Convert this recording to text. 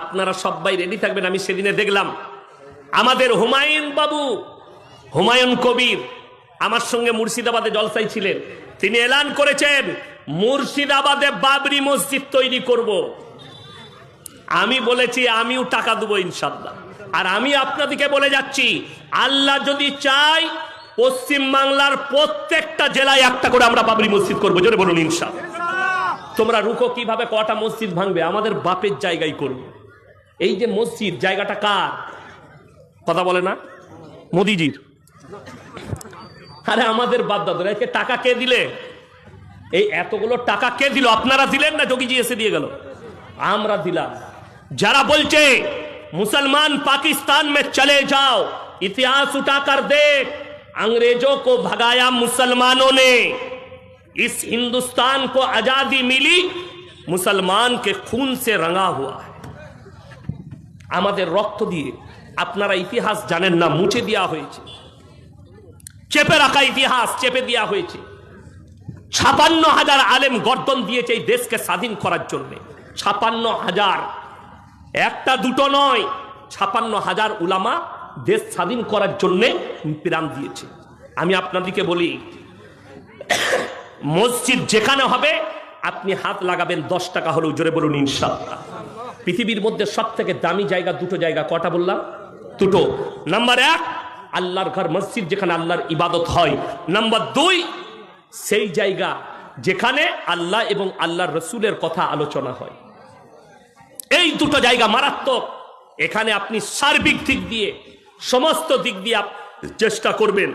আপনারা সবাই রেডি থাকবেন, আমি সেদিনে দেখলাম। আমাদের হুমায়ুন বাবু, হুমায়ুন কবির আমার সঙ্গে মুর্শিদাবাদে জলসাই ছিলেন তিনি এলান করেছেন, মুর্শিদাবাদে বাবরি মসজিদ তৈরি করব। আমি বলেছি, আমিও টাকা দেবো ইনশাল্লাহ আর আমি আপনাদেরকে বলে যাচ্ছি, আল্লাহ যদি চাই পশ্চিম বাংলার প্রত্যেকটা জেলায় একটা করে আমরা বাবরি মসজিদ করব। জোরে বলুন ইনশাল্লাহ তোমরা রুকো কীভাবে, কটা মসজিদ ভাঙবে, আমাদের বাপের জায়গায় করবে। এই যে মসজিদ জায়গাটা কার কথা বলে না মোদিজির আরে আমাদের বাপ দাদুরা একে টাকা কে দিলে এই এতগুলো টাকা কে দিল আপনারা দিলেন না যোগীজি এসে দিয়ে গেল আমরা দিলাম যারা বলছে মুসলমান पाकिस्तान में चले जाओ इतिहास उठाकर देख अंग्रेजों को भगाया मुसलमानों ने इस हिंदुस्तान को आजादी मिली मुसलमान के खून से रंगा हुआ है আমাদের রক্ত দিয়ে আপনারা ইতিহাস জানেন না, মুছে দেওয়া হয়েছে। চেপে রাখা ইতিহাস চেপে দেওয়া হয়েছে। ছাপান্ন হাজার আলেম গর্দন দিয়েছে এই দেশকে স্বাধীন করার জন্য। ছাপান্ন হাজার। একটা দুটো নয়, ছাপান্ন হাজার উলামা দেশ স্বাধীন করার জন্য প্রাণ দিয়েছে। আমি আপনাদেরকে বলি, মসজিদ যেখানে হবে, আপনি হাত লাগাবেন দশ টাকা হলেও জোরে বলুন ইনশাল্লাহ পৃথিবীর মধ্যে সব থেকে দামি জায়গা দুটো জায়গা, কটা বললাম? দুটো। নাম্বার এক, আল্লাহর ঘর মসজিদ যেখানে আল্লাহর ইবাদত হয়। নাম্বার দুই, সেই জায়গা যেখানে আল্লাহ এবং আল্লাহর রসুলের কথা আলোচনা হয়। এই দুটো জায়গা মারাত্মক। এখানে আপনি সার্বিক দিক দিয়ে, সমস্ত দিক দিয়ে চেষ্টা করবেন।